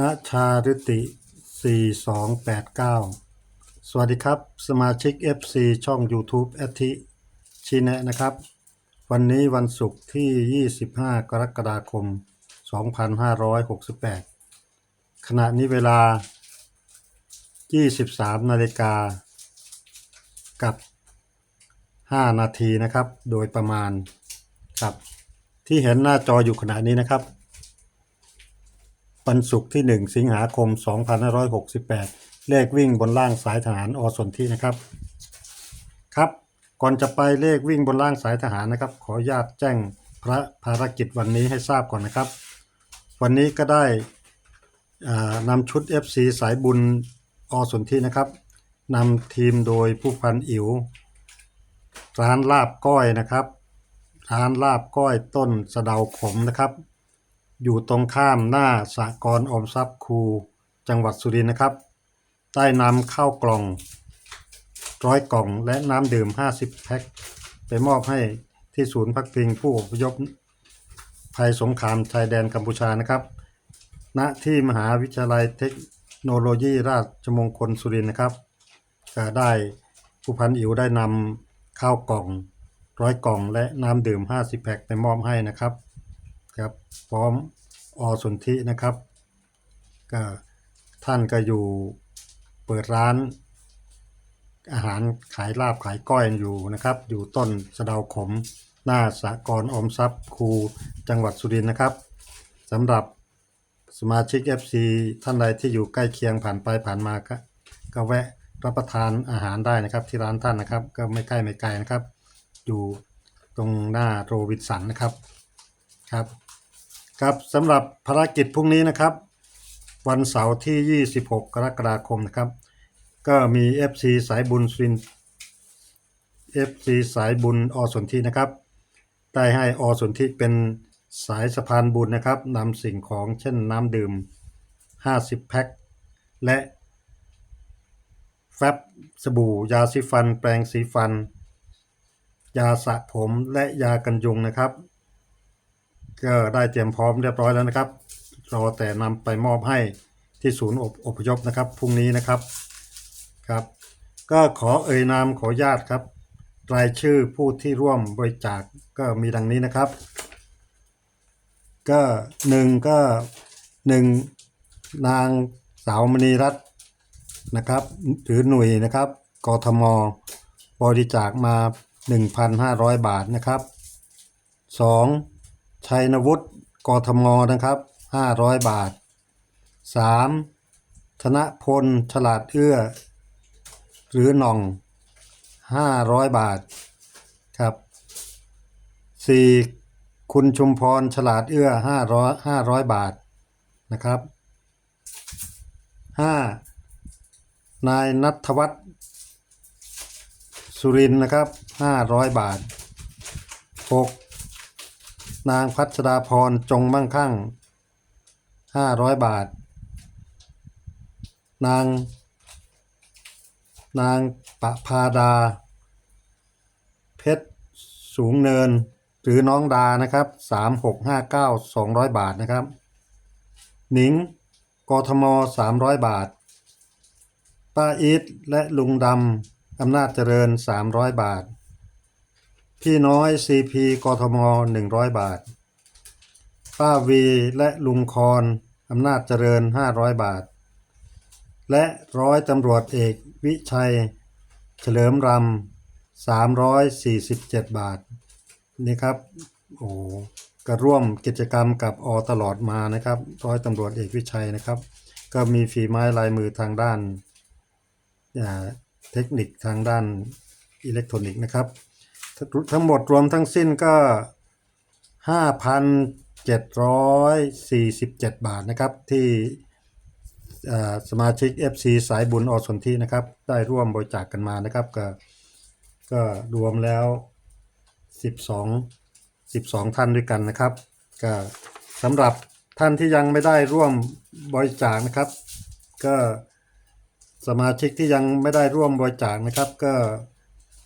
ณชาฤติ 4289 สวัสดีครับ สมาชิก FC ช่อง YouTube แอทิชินะนะครับ วันนี้วันศุกร์ที่ 25 กรกฎาคม 2568 ขณะนี้เวลา 23 นาฬิกา กับ 5 นาทีนะครับ โดยประมาณครับ ที่เห็นหน้าจออยู่ขณะนี้นะครับ วันศุกร์ที่ 1 สิงหาคม 2568 เลขวิ่งบนล่างสายทหารอสนที่นะครับ ครับ ก่อนจะไปเลขวิ่งบนล่างสายทหารนะครับ ขออนุญาตแจ้งพระภารกิจวันนี้ให้ทราบก่อนนะครับ วันนี้ก็ได้นำชุด FC สายบุญอสนที่นะครับนำทีมโดยผู้พันอิ๋วร้านลาบก้อยนะครับ ร้านลาบก้อยต้นสะเดาขมนะครับ อยู่ตรงข้ามหน้าสากรออมทรัพย์ครูจังหวัดสุรินทร์นะครับ ได้นำข้าวกล่องร้อยกล่องและน้ำดื่ม 50 แพ็คไปมอบให้ที่ศูนย์พักพิงผู้อพยพภัยสงครามชายแดนกัมพูชานะครับ ณ ที่มหาวิทยาลัยเทคโนโลยีราชมงคลสุรินทร์นะครับก็ได้ผู้พันอิ๋วได้นำข้าวกล่องร้อยกล่องและน้ำดื่ม 50 แพ็คไปมอบให้นะครับครับพร้อม อสนธินะครับก็ท่านก็อยู่เปิดร้าน อาหารขายลาบขายก้อยอยู่นะครับ อยู่ต้นสะเดาขมหน้าสากรออมทรัพย์ครูจังหวัดสุรินทร์นะครับสำหรับสมาชิก FC ท่านใดที่อยู่ใกล้เคียงผ่านไปผ่านมาก็ก็แวะรับประทานอาหารได้นะครับที่ร้านท่านนะครับ ก็ไม่ใกล้ไม่ไกลนะครับ อยู่ตรงหน้าโรบินสันนะครับครับ ครับสำหรับภารกิจพรุ่งนี้นะครับ วันเสาร์ที่ 26 กรกฎาคมนะครับ ก็มี FC สายบุญสินทร์ FC สายบุญอสนธินะครับได้ให้อสนธิเป็นสายสะพานบุญนะครับนำสิ่งของเช่นน้ำดื่ม 50 แพ็ค และแฟบสบู่ ยาสีฟัน แปรงสีฟัน ยาสระผมและยากันยุงนะครับ ก็ได้เตรียมพร้อมเรียบร้อยแล้วนะครับ รอแต่นำไปมอบให้ที่ศูนย์อพอพยพนะครับพรุ่งนี้นะครับครับ ก็ขอเอ่ยนามขอญาตครับ รายชื่อผู้ที่ร่วมบริจาคก็มีดังนี้นะครับ ก็หนึ่งก็หนึ่งนางสาวมณีรัตน์นะครับหรือหน่วยนะครับกทมบริจาคมา 1,500 บาทนะครับ 2. ชัยนวุฒิกทมนะครับ 500 บาท 3. ธนพล ฉลาดเอื้อ หรือน่อง 500 บาทครับ 4. คุณชุมพร ฉลาดเอื้อ 500 500 บาทนะครับ 5. นายนัทวัฒน์สุรินนะครับ 500 บาท 6. นางพัชดาพรจงมั่งคั่ง500บาท นาง นางปะพาดา เพชรสูงเนิน หรือน้องดานะครับ3659 200บาทนะครับ หนิงกทม300บาท ป้าอีทและลุงดำอำนาจเจริญ300บาท พี่น้อย CP กทม100บาท ป้าวีและลุงคอนอำนาจเจริญ500บาท และร้อยตำรวจเอกวิชัย เฉลิมรำ347บาท นี่ครับ โอ้ก็ร่วมกิจกรรมกับอตลอดมานะครับ ร้อยตำรวจเอกวิชัยนะครับ ก็มีฝีไม้ลายมือทางด้านเทคนิคทางด้านอิเล็กทรอนิกส์นะครับ ทั้งหมดรวมทั้งสิ้นก็ 5,747 บาทนะครับ ที่สมาชิก FC สายบุญอสนที่นะครับ ได้ร่วมบริจาคกันมานะครับ ก็ก็รวมแล้ว 12 12 ท่านด้วยกันนะครับ ก็สำหรับท่านที่ยังไม่ได้ร่วมบริจาคนะครับ ก็สมาชิกที่ยังไม่ได้ร่วมบริจาคนะครับ ก็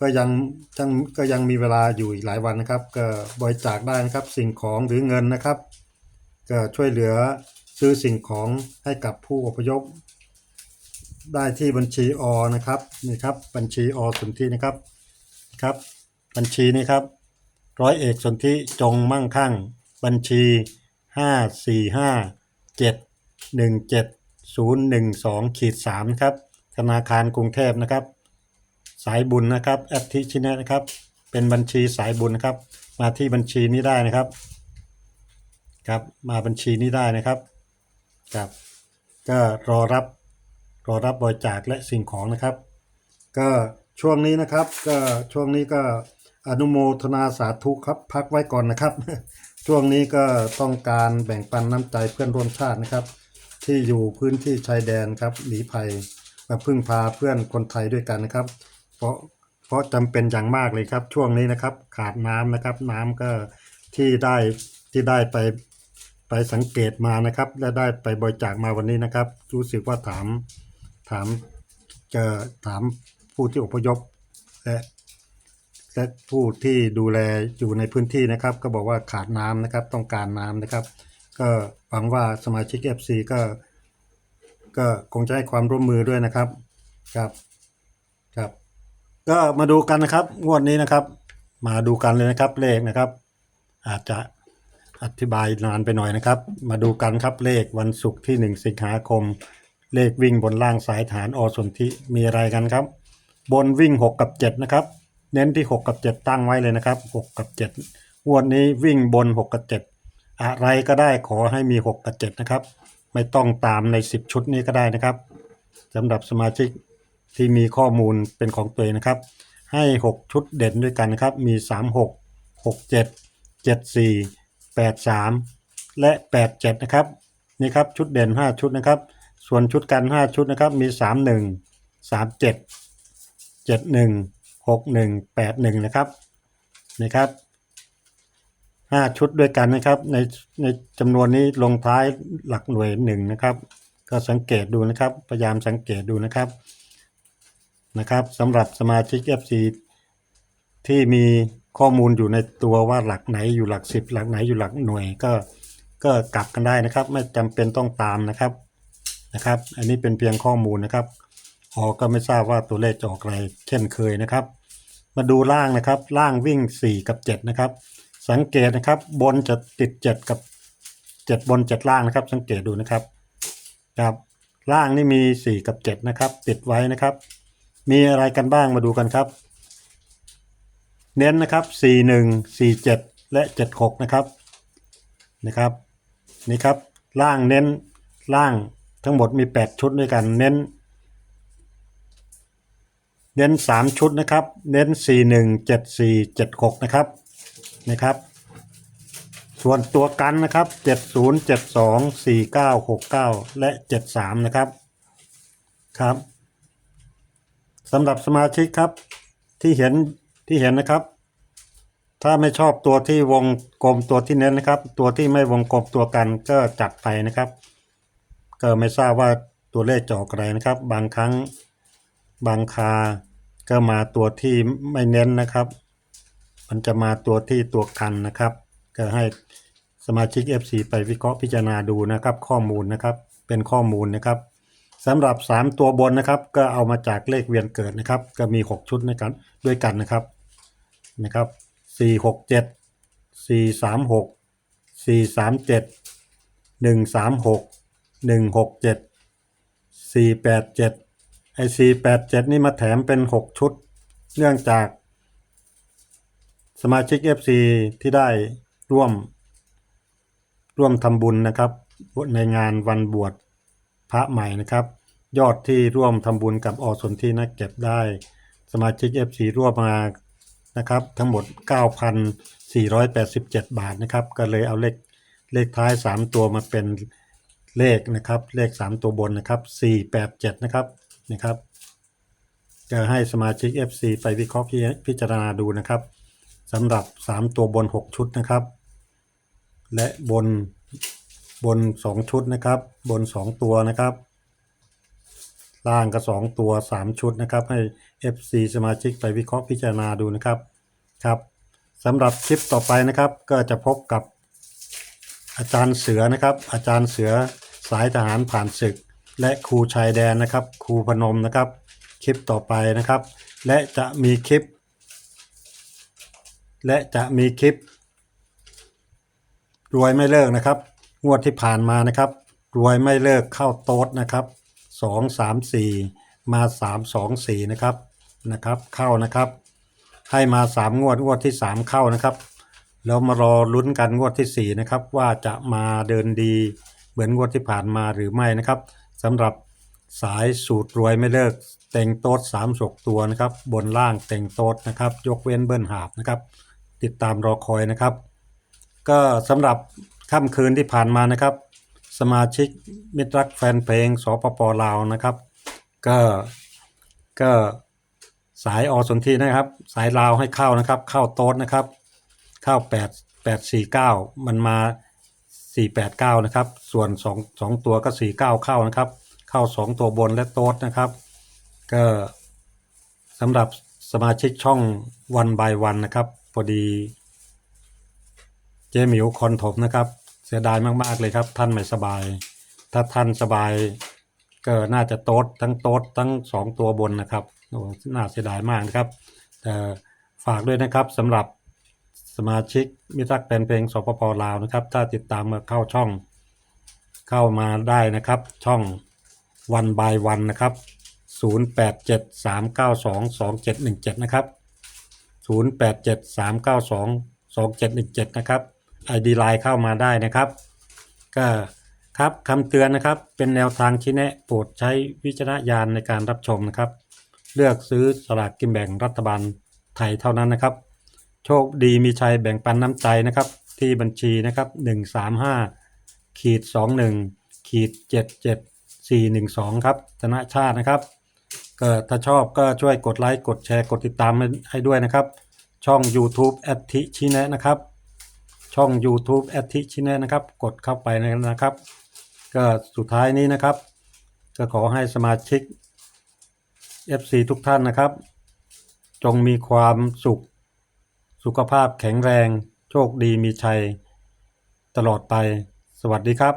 ก็ยังยังก็ยังมีเวลาอยู่อีกหลายวันนะครับ ก็บริจาคได้นะครับสิ่งของหรือเงินนะครับ ก็ช่วยเหลือซื้อสิ่งของให้กับผู้อพยพ ได้ที่บัญชีอนะครับนี่ครับบัญชีอสนธินะครับครับ บัญชีนี้ครับ ร้อยเอกสนธิจงมั่งคั่ง บัญชีห้าสี่ห้าเจ็ดหนึ่งเจ็ดศูนย์หนึ่งสองขีดสามครับธนาคารกรุงเทพนะครับ สายบุญนะครับแอปทิชินะนะครับ เป็นบัญชีสายบุญนะครับ มาที่บัญชีนี้ได้นะครับ ครับมาบัญชีนี้ได้นะครับครับก็รอรับรอรับบริจาคและสิ่งของนะครับ ก็ช่วงนี้นะครับ ก็ช่วงนี้ก็อนุโมทนาสาธุครับ พักไว้ก่อนนะครับ ช่วงนี้ก็ต้องการแบ่งปันน้ำใจเพื่อนร่วมชาตินะครับ ที่อยู่พื้นที่ชายแดนครับหนีภัยมาพึ่งพาเพื่อนคนไทยด้วยกันนะครับ เพราะเพราะจำเป็นอย่างมากเลยครับ ช่วงนี้นะครับ ขาดน้ำนะครับ น้ำก็ที่ได้ที่ได้ไปไปสังเกตมานะครับ และได้ไปบริจาคมาวันนี้นะครับ รู้สึกว่าถามถามจะถามผู้ที่อพยพและและผู้ที่ดูแลอยู่ในพื้นที่นะครับ ก็บอกว่าขาดน้ำนะครับ ต้องการน้ำนะครับ ก็หวังว่าสมาชิก FC ก็ ก็คงจะให้ความร่วมมือด้วยนะครับ ครับ ครับ ก็มาดูกันนะครับ งวดนี้นะครับ มาดูกันเลยนะครับ เลขนะครับ อาจจะอธิบายนานไปหน่อยนะครับ มาดูกันครับเลขวันศุกร์ที่ 1 สิงหาคม เลขวิ่งบนล่างสายฐานอสนธิมีอะไรกันครับ บนวิ่ง 6 กับ 7 นะครับ เน้นที่ 6 กับ 7 ตั้งไว้เลยนะครับ 6 กับ7งวดนี้วิ่งบน 6 กับ 7 อะไรก็ได้ขอให้มี 6 กับ 7 นะครับ ไม่ต้องตามใน 10 ชุดนี้ก็ได้นะครับสำหรับสมาชิก ที่มีข้อมูลเป็นของตัวเองนะครับ ให้ 6 ชุดเด่นด้วยกันนะครับ มี 3 6 6 7 7 4 8 3 และ 8 7 นะครับ นี่ครับชุดเด่น 5 ชุดนะครับ ส่วนชุดกัน 5 ชุดนะครับ มี 3 1 3 7เจ็ดหนึ่งหกหนึ่งแปดหนึ่งนะครับนะครับห้าชุดด้วยกันนะครับ ในในจำนวนนี้ลงท้ายหลักหน่วยหนึ่งนะครับ ก็สังเกตดูนะครับ พยายามสังเกตดูนะครับ นะครับสำหรับสมาชิก FC ที่มีข้อมูลอยู่ในตัวว่าหลักไหนอยู่หลักสิบหลักไหนอยู่หลักหน่วยก็ก็กลับกันได้นะครับ ไม่จำเป็นต้องตามนะครับนะครับ อันนี้เป็นเพียงข้อมูลนะครับออกก็ไม่ทราบว่าตัวเลขจะออกอะไรเช่นเคยนะครับ มาดูล่างนะครับล่างวิ่ง 4 กับ 7 นะครับ สังเกตนะครับบนจะติด 7 กับ 7 บน 7 ล่างนะครับ สังเกตดูนะครับครับล่างนี่มี 4 กับ 7 นะครับ ติดไว้นะครับ มีอะไรกันบ้างมาดูกันครับ เน้นนะครับ 41 47 และ 76 นะครับนะครับนี่ครับล่างเน้นล่างทั้งหมดมี 8 ชุดด้วยกันเน้น เน้นสามชุดนะครับ เน้นสี่หนึ่งเจ็ดสี่เจ็ดหกนะครับนะครับ ส่วนตัวกันนะครับเจ็ดศูนย์เจ็ดสองสี่เก้าหกเก้าและเจ็ดสามนะครับครับ สำหรับสมาชิกครับ ที่เห็นที่เห็นนะครับ ถ้าไม่ชอบตัวที่วงกลมตัวที่เน้นนะครับ ตัวที่ไม่วงกลมตัวกันก็จัดไปนะครับ ก็ไม่ทราบว่าตัวเลขจะออกอะไรนะครับ บางครั้งบางคาก็มาตัวที่ไม่เน้นนะครับ มันจะมาตัวที่ตัวกันนะครับ ก็ให้สมาชิก FC ไปวิเคราะห์พิจารณาดูนะครับ ข้อมูลนะครับเป็นข้อมูลนะครับ สำหรับ 3 ตัวบนนะครับ ก็เอามาจากเลขเวียนเกิดนะครับ ก็มี 6 ชุดในกันด้วยกันนะครับนะครับ 4 6 7 4 3 6 4 3 7 1 3 6 1 6 7 4 8 7ไอซีแปดเจ็ดนี่มาแถมเป็นหกชุด เนื่องจาก สมาชิก FC ที่ได้ร่วมร่วมทำบุญนะครับ ในงานวันบวช พระใหม่นะครับ ยอดที่ร่วมทำบุญกับอสนที่นะเก็บได้ สมาชิก FC ร่วมมานะครับ ทั้งหมด 9,487 บาทนะครับ ก็เลยเอาเลขเลขท้าย 3 ตัวมาเป็นเลขนะครับ เลข 3 ตัวบนนะครับ 487 นะครับนะครับจะให้สมาชิก FC ไปวิเคราะห์พิพิจารณาดูนะครับสำหรับ 3 ตัวบน 6 ชุดนะครับ และบน บน 2 ชุดนะครับ บน 2 ตัวนะครับ ล่างก็2ตัว 3 ชุดนะครับ ให้ FC สมาชิกไปวิเคราะห์พิจารณาดูนะครับครับสำหรับคลิปต่อไปนะครับ ก็จะพบกับอาจารย์เสือนะครับ อาจารย์เสือสายทหารผ่านศึก และครูชายแดนนะครับ ครูพนมนะครับ คลิปต่อไปนะครับ และจะมีคลิป และจะมีคลิปรวยไม่เลิกนะครับ งวดที่ผ่านมานะครับ รวยไม่เลิกเข้าโต๊ดนะครับสองสามสี่มาสามสองสี่นะครับนะครับ เข้านะครับ ให้มาสามงวดงวดที่สามเข้านะครับแล้วมารอลุ้นกันงวดที่สี่นะครับว่าจะมาเดินดีเหมือนงวดที่ผ่านมาหรือไม่นะครับสำหรับสายสูตรรวยไม่เลิกเต็งโต๊ดสามศกตัวนะครับ บนล่างเต็งโต๊ดนะครับ ยกเว้นเบิ้ลหาบนะครับ ติดตามรอคอยนะครับ ก็สำหรับ ค่ำคืนที่ผ่านมานะครับ สมาชิกมิตรรักแฟนเพลงสปปลาวนะครับ ก็ก็สายอสนทีนะครับ สายลาวให้เข้านะครับ เข้าโต๊ดนะครับ เข้าแปดแปดสี่เก้ามันมาสี่แปดเก้านะครับ ส่วนสองสองตัวก็สี่เก้าเข้านะครับ เข้าสองตัวบนและโต๊ดนะครับ ก็สำหรับสมาชิกช่องวันบายวันนะครับพอดี เจมิวคอนถมนะครับ เสียดายมาก ๆ เลยครับ ท่านไม่สบาย ถ้าท่านสบายก็น่าจะโต๊ดทั้งโต๊ดทั้งสองตัวบนนะครับโอ้น่าเสียดายมากนะครับแต่ฝากด้วยนะครับสำหรับสมาชิกมิตรรักแฟนเพลงสปปลาวนะครับ ถ้าติดตามมาเข้าช่องเข้ามาได้นะครับ ช่องวันบายวันนะครับ 0873922717 นะครับ 0873922717 นะครับ ID ไลน์เข้ามาได้นะครับ ก็ครับคำเตือนนะครับ เป็นแนวทางชี้แนะโปรดใช้วิจารณญาณในการรับชมนะครับ เลือกซื้อสลากกินแบ่งรัฐบาลไทยเท่านั้นนะครับ โชคดีมีชัยแบ่งปันน้ำใจนะครับ ที่บัญชีนะครับ 135ขีด21ขีด77412 ครับธนชาตินะครับก็ถ้าชอบก็ช่วยกดไลค์ กดแชร์ กดติดตามให้ด้วยนะครับ ช่อง YouTube แอดทิชินะนะครับ ช่อง YouTube แอทิชินะนะครับ กดเข้าไปนะครับ ก็สุดท้ายนี้นะครับ ก็ขอให้สมาชิก FC ทุกท่านนะครับ จงมีความสุข สุขภาพแข็งแรง โชคดีมีชัย ตลอดไป สวัสดีครับ